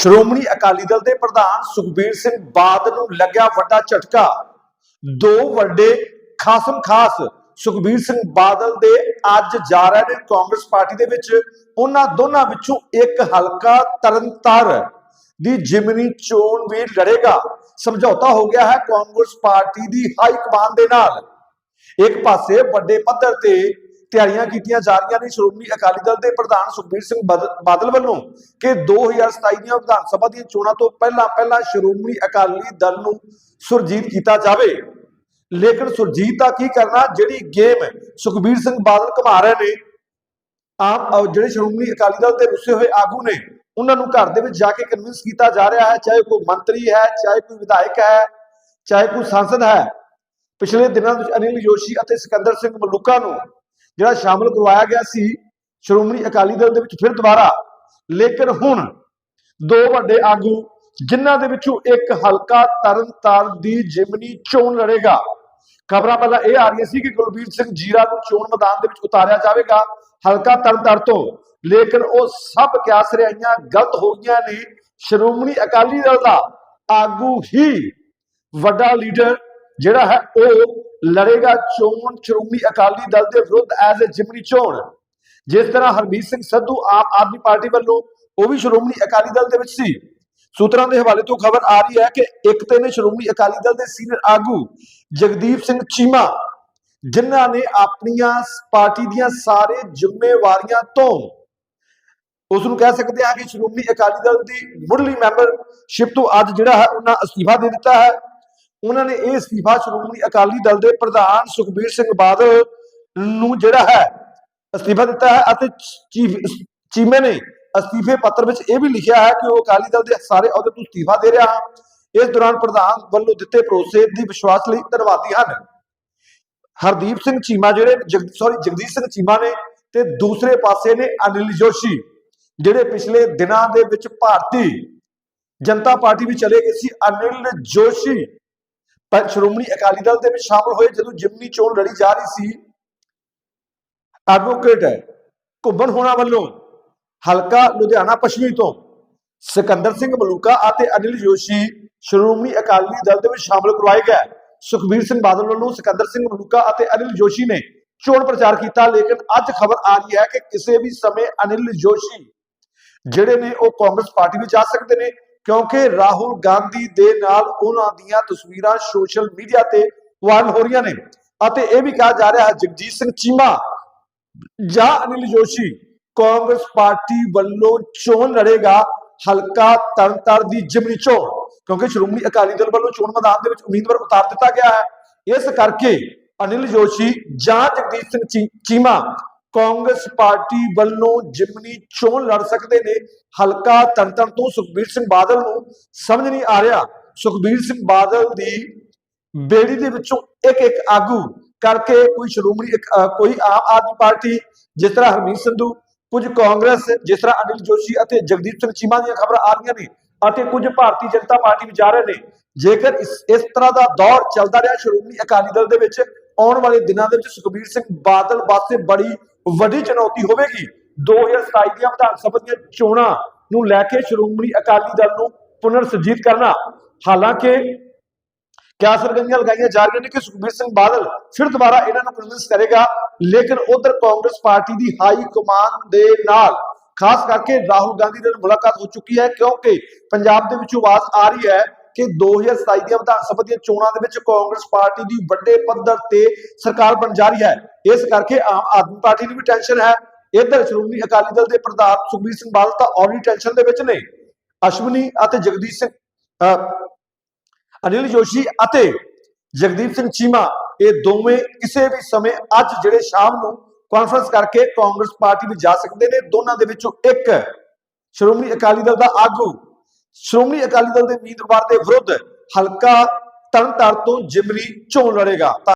ਸ਼੍ਰੋਮਣੀ ਅਕਾਲੀ ਦਲ ਦੇ ਪ੍ਰਧਾਨ ਸੁਖਬੀਰ ਸਿੰਘ ਬਾਦਲ ਨੂੰ ਲੱਗਿਆ ਵੱਡਾ ਝਟਕਾ। ਦੋ ਵੱਡੇ ਖਾਸਮ ਖਾਸ ਸੁਖਬੀਰ ਸਿੰਘ ਬਾਦਲ ਦੇ ਅੱਜ ਜਾ ਰਹੇ ਨੇ ਕਾਂਗਰਸ ਪਾਰਟੀ ਦੇ ਵਿੱਚ। ਉਹਨਾਂ ਦੋਨਾਂ ਵਿੱਚੋਂ ਇੱਕ ਹਲਕਾ ਤਰਨਤਾਰ ਦੀ ਜਿਮਨੀ ਚੋਣ ਵੀ ਲੜੇਗਾ। ਸਮਝੌਤਾ ਹੋ ਗਿਆ ਹੈ ਕਾਂਗਰਸ ਪਾਰਟੀ ਦੀ ਹਾਈ ਕਮਾਨ ਦੇ ਨਾਲ। ਇੱਕ ਪਾਸੇ ਵੱਡੇ ਪੱਧਰ ਤੇ ਤਿਆਰੀਆਂ ਕੀਤੀਆਂ ਜਾ ਰਹੀਆਂ ਨੇ। ਸ਼੍ਰੋਮਣੀ ਅਕਾਲੀ ਦਲ ਦੇ ਪ੍ਰਧਾਨ ਸੁਖਬੀਰ ਸਿੰਘ ਬਾਦਲ ਵੱਲੋਂ ਕਿ 2027 ਦੀਆਂ ਵਿਧਾਨ ਸਭਾ ਦੀਆਂ ਚੋਣਾਂ ਤੋਂ ਪਹਿਲਾਂ ਪਹਿਲਾਂ ਸ਼੍ਰੋਮਣੀ ਅਕਾਲੀ ਦਲ ਨੂੰ ਸੁਰਜੀਤ ਕੀਤਾ ਜਾਵੇ। ਲੇਕਿਨ ਸੁਰਜੀਤ ਦਾ ਕੀ ਕਰਨਾ? ਜਿਹੜੀ ਗੇਮ ਸੁਖਬੀਰ ਸਿੰਘ ਬਾਦਲ ਘਮਾ ਰਹੇ ਨੇ, ਆਮ ਜਿਹੜੇ ਸ਼੍ਰੋਮਣੀ ਅਕਾਲੀ ਦਲ ਦੇ ਰੁੱਸੇ ਹੋਏ ਆਗੂ ਨੇ, ਉਹਨਾਂ ਨੂੰ ਘਰ ਦੇ ਵਿੱਚ ਜਾ ਕੇ ਕਨਵਿੰਸ ਕੀਤਾ ਜਾ ਰਿਹਾ ਹੈ, ਚਾਹੇ ਕੋਈ ਮੰਤਰੀ ਹੈ, ਚਾਹੇ ਕੋਈ ਵਿਧਾਇਕ ਹੈ, ਚਾਹੇ ਕੋਈ ਸੰਸਦ ਹੈ। ਪਿਛਲੇ ਦਿਨਾਂ ਵਿੱਚ ਅਨਿਲ ਜੋਸ਼ੀ ਅਤੇ ਸਿਕੰਦਰ ਸਿੰਘ ਮਲੂਕਾ ਨੂੰ ਜਿਹੜਾ ਸ਼ਾਮਲ ਕਰਵਾਇਆ ਗਿਆ ਸੀ, ਸ਼੍ਰੋਮਣੀ ਅਕਾਲੀ ਦਲ ਦੇ ਵਿੱਚ ਫਿਰ ਦੁਬਾਰਾ। ਲੇਕਿਨ ਹੁਣ ਦੋ ਵੱਡੇ ਆਗੂ, ਜਿਨ੍ਹਾਂ ਦੇ ਵਿੱਚੋਂ ਇੱਕ ਹਲਕਾ ਤਰਨਤਾਰਨ ਦੀ ਜਿਮਨੀ ਚੋਣ ਲੜੇਗਾ। ਖਬਰਾਂ ਪਹਿਲਾਂ ਇਹ ਆ ਰਹੀਆਂ ਸੀ ਕਿ ਕੁਲਬੀਰ ਸਿੰਘ ਜੀਰਾ ਨੂੰ ਚੋਣ ਮੈਦਾਨ ਦੇ ਵਿੱਚ ਉਤਾਰਿਆ ਜਾਵੇਗਾ ਹਲਕਾ ਤਰਨਤਾਰਨ ਤੋਂ। ਲੇਕਿਨ ਉਹ ਸਭ ਕਿਆਸ ਰਹੀਆਂ ਗਲਤ ਹੋ ਗਈਆਂ ਨੇ। ਸ਼੍ਰੋਮਣੀ ਅਕਾਲੀ ਦਲ ਦਾ ਆਗੂ ਹੀ ਵੱਡਾ ਲੀਡਰ ਜਿਹੜਾ ਹੈ, ਉਹ ਲੜੇਗਾ ਚੋਣ ਸ਼੍ਰੋਮਣੀ ਅਕਾਲੀ ਦਲ ਦੇ ਵਿਰੁੱਧ ਐਜ਼ ਅ ਜਿਮਨੀ ਚੋਣ। ਜਿਸ ਤਰ੍ਹਾਂ ਹਰਮੀਤ ਸਿੰਘ ਸੰਧੂ ਆਮ ਆਦਮੀ ਪਾਰਟੀ ਵੱਲੋਂ ਉਹ ਵੀ ਸ਼੍ਰੋਮਣੀ ਅਕਾਲੀ ਦਲ ਦੇ ਵਿੱਚ ਸੀ। ਸੂਤਰਾਂ ਦੇ ਹਵਾਲੇ ਤੋਂ ਖਬਰ ਆ ਰਹੀ ਹੈ ਕਿ ਇੱਕ ਤੇ ਨੇ ਸ਼੍ਰੋਮਣੀ ਅਕਾਲੀ ਦਲ ਦੇ ਸੀਨੀਅਰ ਆਗੂ ਜਗਦੀਪ ਸਿੰਘ ਚੀਮਾ, ਜਿਨ੍ਹਾਂ ਨੇ ਆਪਣੀਆਂ ਪਾਰਟੀ ਦੀਆਂ ਸਾਰੇ ਜ਼ਿੰਮੇਵਾਰੀਆਂ ਤੋਂ ਉਸ ਨੂੰ ਕਹਿ ਸਕਦੇ ਹਾਂ ਕਿ ਸ਼੍ਰੋਮਣੀ ਅਕਾਲੀ ਦਲ ਦੀ ਮੁੱਢਲੀ ਮੈਂਬਰਸ਼ਿਪ ਤੋਂ ਅੱਜ ਜਿਹੜਾ ਹੈ ਉਹਨਾਂ ਅਸਤੀਫਾ ਦੇ ਦਿੱਤਾ ਹੈ। ਉਹਨਾਂ ਨੇ ਇਹ ਅਸਤੀਫਾ ਸ਼੍ਰੋਮਣੀ ਅਕਾਲੀ ਦਲ ਦੇ ਪ੍ਰਧਾਨ ਸੁਖਬੀਰ ਸਿੰਘ ਬਾਦਲ ਨੂੰ ਜਿਹੜਾ ਹੈ ਅਸਤੀਫਾ ਦਿੱਤਾ ਹੈ ਅਤੇ ਚੀਫ ਚੀਮੇ ਨੇ ਅਸਤੀਫੇ ਪੱਤਰ ਵਿੱਚ ਇਹ ਵੀ ਲਿਖਿਆ ਹੈ ਕਿ ਉਹ ਅਕਾਲੀ ਦਲ ਦੇ ਸਾਰੇ ਅਹੁਦੇ ਤੋਂ ਅਸਤੀਫਾ ਦੇ ਰਿਹਾ ਹਾਂ। ਇਸ ਦੌਰਾਨ ਪ੍ਰਧਾਨ ਵੱਲੋਂ ਦਿੱਤੇ ਭਰੋਸੇ ਦੀ ਵਿਸ਼ਵਾਸ ਲਈ ਧੰਨਵਾਦੀ ਹਨ। ਹਰਦੀਪ ਸਿੰਘ ਚੀਮਾ ਜਿਹੜੇ ਜਗ ਸੌਰੀ ਜਗਦੀਪ ਸਿੰਘ ਚੀਮਾ ਨੇ ਤੇ ਦੂਸਰੇ ਪਾਸੇ ਨੇ ਅਨਿਲ ਜੋਸ਼ੀ, ਜਿਹੜੇ ਪਿਛਲੇ ਦਿਨਾਂ ਦੇ ਵਿੱਚ ਭਾਰਤੀ ਜਨਤਾ ਪਾਰਟੀ ਵੀ ਚਲੇ ਗਏ ਸੀ। ਅਨਿਲ ਜੋਸ਼ੀ ਪਰ ਸ਼੍ਰੋਮਣੀ ਅਕਾਲੀ ਦਲ ਦੇ ਵਿੱਚ ਸ਼ਾਮਲ ਹੋਏ ਜਦੋਂ ਜਿਮਨੀ ਚੋਣ ਲੜੀ ਜਾ ਰਹੀ ਸੀ ਐਡਵੋਕੇਟ ਹੈ, ਘੁੰਮਣ ਹੋਣਾ ਵੱਲੋਂ ਹਲਕਾ ਲੁਧਿਆਣਾ ਪੱਛਮੀ ਤੋਂ ਸਿਕੰਦਰ ਸਿੰਘ ਮਲੂਕਾ ਅਤੇ ਅਨਿਲ ਜੋਸ਼ੀ ਸ਼੍ਰੋਮਣੀ ਅਕਾਲੀ ਦਲ ਦੇ ਵਿੱਚ ਸ਼ਾਮਲ ਕਰਵਾਏ ਗਏ। ਸੁਖਬੀਰ ਸਿੰਘ ਬਾਦਲ ਵੱਲੋਂ ਸਿਕੰਦਰ ਸਿੰਘ ਮਲੂਕਾ ਅਤੇ ਅਨਿਲ ਜੋਸ਼ੀ ਨੇ ਚੋਣ ਪ੍ਰਚਾਰ ਕੀਤਾ, ਲੇਕਿਨ ਅੱਜ ਖਬਰ ਆ ਰਹੀ ਹੈ ਕਿ ਕਿਸੇ ਵੀ ਸਮੇਂ ਅਨਿਲ ਜੋਸ਼ੀ ਜਿਹੜੇ ਨੇ ਉਹ ਕਾਂਗਰਸ ਪਾਰਟੀ ਵਿੱਚ ਜਾ ਸਕਦੇ ਨੇ ਕਿਉਂਕਿ ਰਾਹੁਲ ਗਾਂਧੀ ਦੇ ਨਾਲ ਉਹਨਾਂ ਦੀਆਂ ਤਸਵੀਰਾਂ ਸੋਸ਼ਲ ਮੀਡੀਆ ਤੇ ਵਾਇਰਲ ਹੋ ਰਹੀਆਂ ਨੇ। ਅਤੇ ਇਹ ਵੀ ਕਿਹਾ ਜਾ ਰਿਹਾ ਹੈ, ਜਗਜੀਤ ਸਿੰਘ ਚੀਮਾ ਜਾਂ ਅਨਿਲ ਜੋਸ਼ੀ ਕਾਂਗਰਸ ਪਾਰਟੀ ਵੱਲੋਂ ਚੋਣ ਲੜੇਗਾ, ਹਲਕਾ ਤਰਨਤਾਰ ਦੀ ਜਿਮਨੀ ਚੋਣ। ਕਿਉਂਕਿ ਸ਼੍ਰੋਮਣੀ ਅਕਾਲੀ ਦਲ ਵੱਲੋਂ ਚੋਣ ਮੈਦਾਨ ਦੇ ਵਿੱਚ ਉਮੀਦਵਾਰ ਉਤਾਰ ਦਿੱਤਾ ਗਿਆ ਹੈ। ਇਸ ਕਰਕੇ ਅਨਿਲ ਜੋਸ਼ੀ ਜਾਂ ਜਗਦੀਪ ਸਿੰਘ ਚੀ- ਚੀਮਾ ਕਾਂਗਰਸ ਪਾਰਟੀ ਵੱਲੋਂ ਜਿਮਨੀ ਚੋਣ ਲੜ ਸਕਦੇ ਨੇ। ਹਲਕਾ ਤਰਨਤਾਰਨ ਤੋਂ ਸੁਖਬੀਰ ਸਿੰਘ ਬਾਦਲ ਨੂੰ ਸਮਝ ਨਹੀਂ ਆ ਰਿਹਾ। ਸੁਖਬੀਰ ਸਿੰਘ ਬਾਦਲ ਦੀ ਬੇੜੀ ਦੇ ਵਿੱਚੋਂ ਇੱਕ ਇੱਕ ਆਗੂ ਕਰਕੇ ਕੋਈ ਸ਼੍ਰੋਮਣੀ ਕੋਈ ਆਮ ਆਦਮੀ ਪਾਰਟੀ, ਜਿਸ ਤਰ੍ਹਾਂ ਹਰਮੀਤ ਸੰਧੂ, ਕੁਝ ਕਾਂਗਰਸ, ਜਿਸ ਤਰ੍ਹਾਂ ਅਨਿਲ ਜੋਸ਼ੀ ਅਤੇ ਜਗਦੀਪ ਸਿੰਘ ਚੀਮਾ ਦੀਆਂ ਖਬਰਾਂ ਆ ਰਹੀਆਂ ਨੇ ਅਤੇ ਕੁਝ ਭਾਰਤੀ ਜਨਤਾ ਪਾਰਟੀ ਵਿੱਚ ਜਾ ਰਹੇ ਨੇ। ਜੇਕਰ ਇਸ ਇਸ ਤਰ੍ਹਾਂ ਦਾ ਦੌਰ ਚੱਲਦਾ ਰਿਹਾ, ਸ਼੍ਰੋਮਣੀ ਅਕਾਲੀ ਦਲ ਦੇ ਵਿੱਚ ਆਉਣ ਵਾਲੇ ਦਿਨਾਂ ਦੇ ਵਿੱਚ ਸੁਖਬੀਰ ਸਿੰਘ ਬਾਦਲ ਵਾਸਤੇ ਬੜੀ ਵੱਡੀ ਚੁਣੌਤੀ ਹੋਵੇਗੀ। 2027 ਦੀਆਂ ਵਿਧਾਨ ਸਭਾ ਦੀਆਂ ਚੋਣਾਂ ਨੂੰ ਲੈ ਕੇ ਸ਼੍ਰੋਮਣੀ ਅਕਾਲੀ ਦਲ ਨੂੰ ਪੁਨਰ ਸੁਰਜੀਤ ਕਰਨਾ। ਹਾਲਾਂਕਿ ਕਿਆ ਸਰਗਰਮੀਆਂ ਲਗਾਈਆਂ ਜਾ ਰਹੀਆਂ ਨੇ ਕਿ ਸੁਖਬੀਰ ਸਿੰਘ ਬਾਦਲ ਫਿਰ ਦੁਬਾਰਾ ਇਹਨਾਂ ਨੂੰ ਕਨਵਿੰਸ ਕਰੇਗਾ, ਲੇਕਿਨ ਉਧਰ ਕਾਂਗਰਸ ਪਾਰਟੀ ਦੀ ਹਾਈ ਕਮਾਨ ਦੇ ਨਾਲ, ਖਾਸ ਕਰਕੇ ਰਾਹੁਲ ਗਾਂਧੀ ਨਾਲ ਮੁਲਾਕਾਤ ਹੋ ਚੁੱਕੀ ਹੈ ਕਿਉਂਕਿ ਪੰਜਾਬ ਦੇ ਵਿੱਚੋਂ ਆਵਾਜ਼ ਆ ਰਹੀ ਹੈ ਕਿ 2027 ਦੀਆਂ ਵਿਧਾਨ ਸਭਾ ਦੀਆਂ ਚੋਣਾਂ ਦੇ ਵਿੱਚ ਕਾਂਗਰਸ ਪਾਰਟੀ ਦੀ ਵੱਡੇ ਪੱਧਰ ਤੇ ਸਰਕਾਰ ਬਣ ਜਾ ਰਹੀ ਹੈ। ਇਸ ਕਰਕੇ ਆਮ ਆਦਮੀ ਪਾਰਟੀ ਨੂੰ ਵੀ ਟੈਨਸ਼ਨ ਹੈ। ਇਧਰ ਸ਼੍ਰੋਮਣੀ ਅਕਾਲੀ ਦਲ ਦੇ ਪ੍ਰਧਾਨ ਸੁਖਬੀਰ ਸਿੰਘ ਬਾਦਲ ਤਾਂ ਆਲਰੇਡੀ ਟੈਨਸ਼ਨ ਦੇ ਵਿੱਚ ਨੇ। ਅਸ਼ਵਨੀ ਅਤੇ ਜਗਦੀਸ਼ ਸਿੰਘ ਅਹ, ਅਨਿਲ ਜੋਸ਼ੀ ਅਤੇ ਜਗਦੀਪ ਸਿੰਘ ਚੀਮਾ ਇਹ ਦੋਵੇਂ ਕਿਸੇ ਵੀ ਸਮੇਂ ਅੱਜ ਜਿਹੜੇ ਸ਼ਾਮ ਨੂੰ ਕਾਨਫਰੰਸ ਕਰਕੇ ਕਾਂਗਰਸ ਪਾਰਟੀ ਵਿੱਚ ਜਾ ਸਕਦੇ ਨੇ। ਦੋਨਾਂ ਦੇ ਵਿੱਚੋਂ ਇੱਕ ਸ਼੍ਰੋਮਣੀ ਅਕਾਲੀ ਦਲ ਦਾ ਆਗੂ ਸ਼੍ਰੋਮਣੀ ਅਕਾਲੀ ਦਲ ਦੇ ਉਮੀਦਵਾਰ ਦੇ ਵਿਰੁੱਧ ਹਲਕਾ ਤਰਨਤਾਰਨ ਤੋਂ ਜਿਮਨੀ ਚੋਣ ਲੜੇਗਾ।